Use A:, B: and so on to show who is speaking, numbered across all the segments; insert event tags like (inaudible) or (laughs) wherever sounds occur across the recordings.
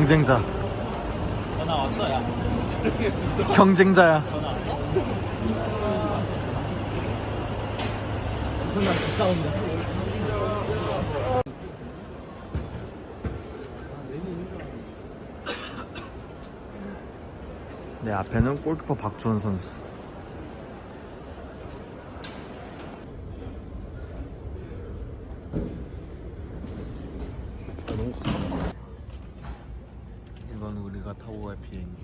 A: 경쟁자.
B: 전화 왔어 야
A: 경쟁자야.
B: 전화 왔어? 엄청난 비싸운데
A: 내 앞에는 골키퍼 박주원 선수. 이건 우리가 타고 갈 비행기.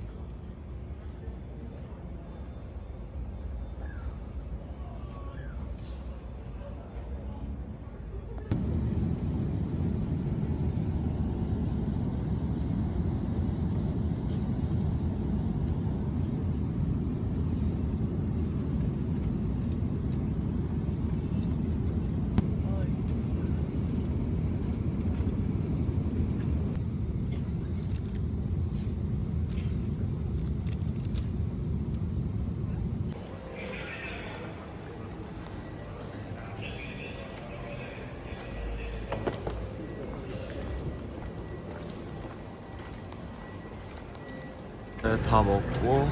A: 네, 다 먹고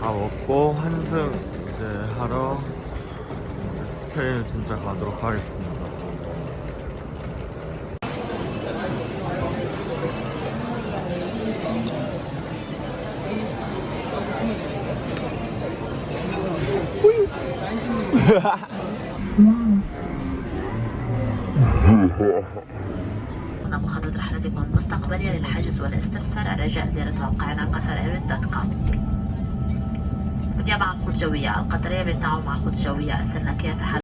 A: 다 먹고 환승 이제 하러 스페인 진짜 가도록 하겠습니다. (laughs)
C: مخطط رحلتكم المستقبلية للحجز والاستفسار. الرجاء زيارة موقعنا قطرايرز.com الخطوط الجوية القطرية بالتعاون مع
A: الخلجوية السلنكية تحل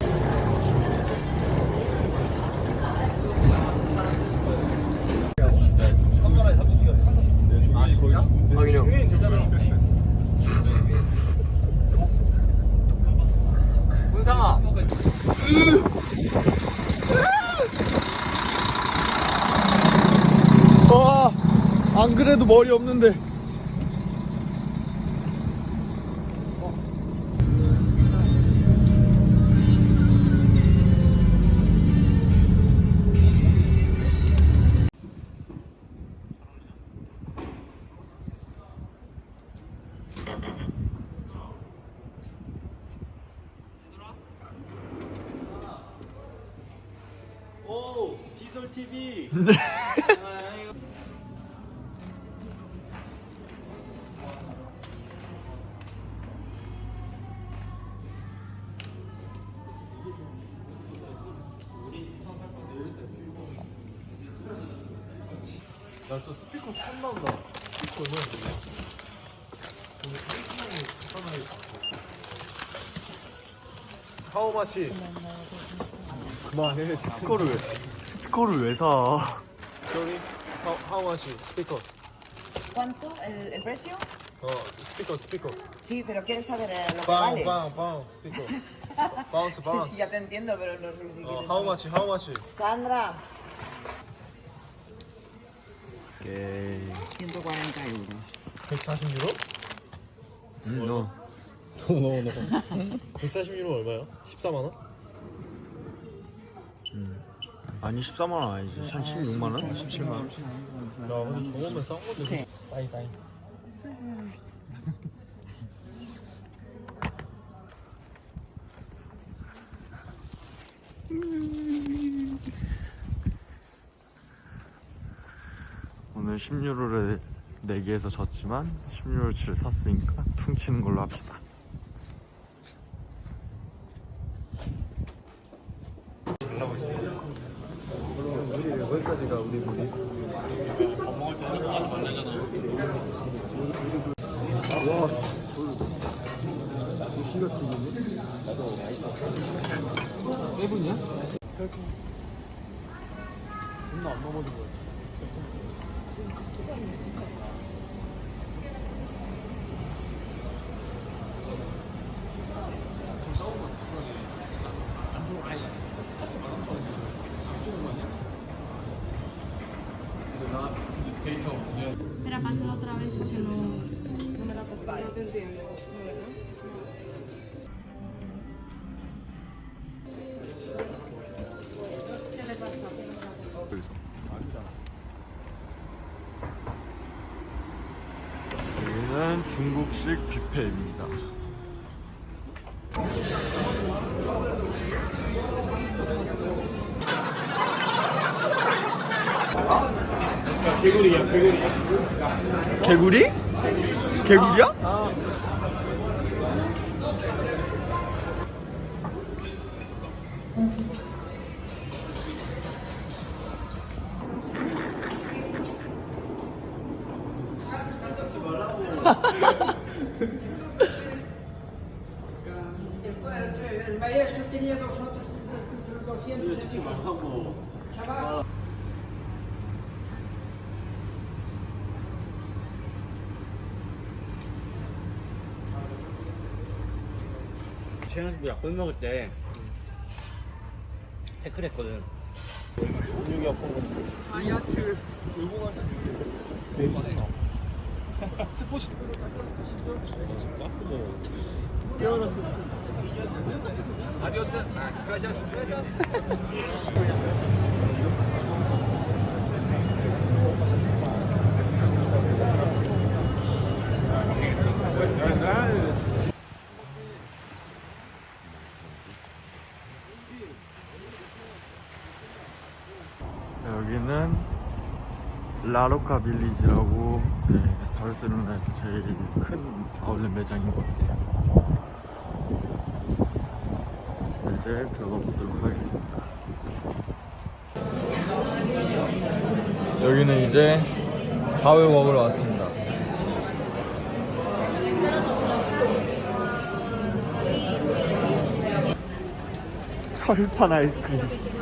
A: 머리 없는데.
B: 오 디솔 TV (laughs)
D: 스피커는 하우마치
A: 그만해. 스피커를 왜, 스피커를 왜 사?
D: 저기 하우마치 스피커
E: ¿Cuánto el, el precio?
D: 어 스피커 스피커
E: Sí, pero quieres saber eh, lo que
D: 빵
E: vale.
D: 빵빵 스피커 바운스
E: Sí,
D: 바운스
E: ya te entiendo, pero no sé si
D: 어
E: quieres.
D: 하우마치 하우마치
E: Sandra.
A: 오케이.
E: 140 euros.
D: 140유로?
A: 음, 너.
D: 노노노 140유로 얼마야? 14만원?
A: 아니, 14만 원 아니지. 한 16만 원? 17만 원?
D: 야 근데 저거면 싼 건데 싸이 싸이 (laughs)
A: 오늘 10유로를 내기해서 졌지만 10유로치를 샀으니까 퉁치는 걸로 합시다.
F: Espera, pásalo otra vez porque no, no me la copia. No te entiendo. ¿Qué
A: 중국식 뷔페입니다.
D: 개구리야 개구리
A: 개구리? 개구리야?
B: 최현수 약골 먹을 때 태클했거든. (laughs)
A: 여기는 라로카 빌리지라고 네, 바르셀로나에서 제일 큰 아울렛 매장인 것 같아요. 이제 들어가 보도록 하겠습니다. 여기는 이제 밥을 먹으러 왔습니다. 철판 아이스크림.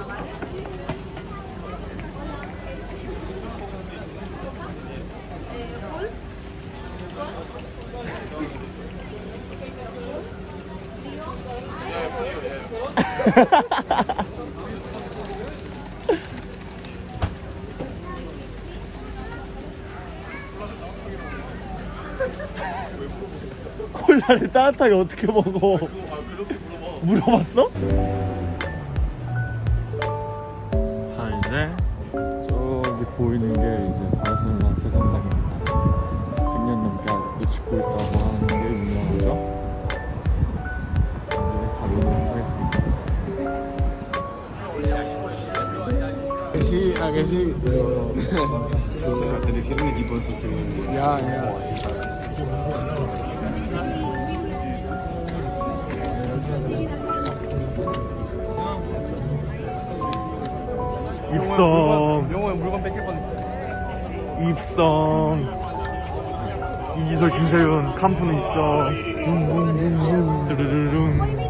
A: (laughs) 콜라를 따뜻하게 어떻게 먹어? 물어봤어? 자 이제 저기 보이는 게 이제 바르셀로나 대성당입니다. 100년 넘게 아직도 짓고 있다 Tenéis un equipo en sus
G: ya, ya.
A: 입성
D: 영호에 물건 뺏길 뻔
A: 입성 이지솔 김세윤 캄프는 입성 뚜루루룽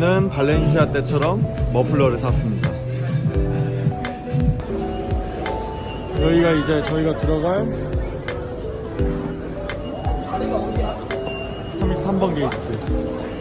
A: 저희는 발렌시아 때처럼 머플러를 샀습니다. 여기가 이제 저희가 들어갈 3번 게이트.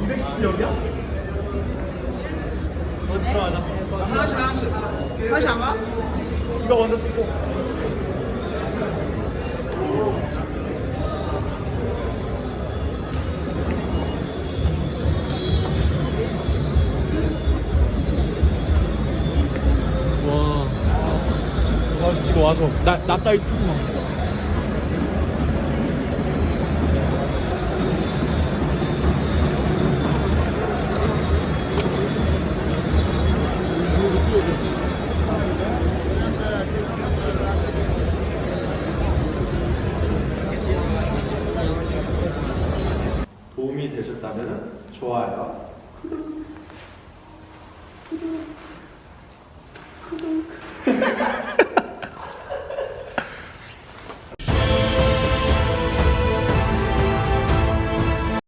A: 210 여기야? 어디 들어가자 하나씩 하나씩 하나씩 안 가? 이거 먼저 쓰고 와 와, 지금 와서 나, 나 따위 치지 마. 되셨다면 좋아요.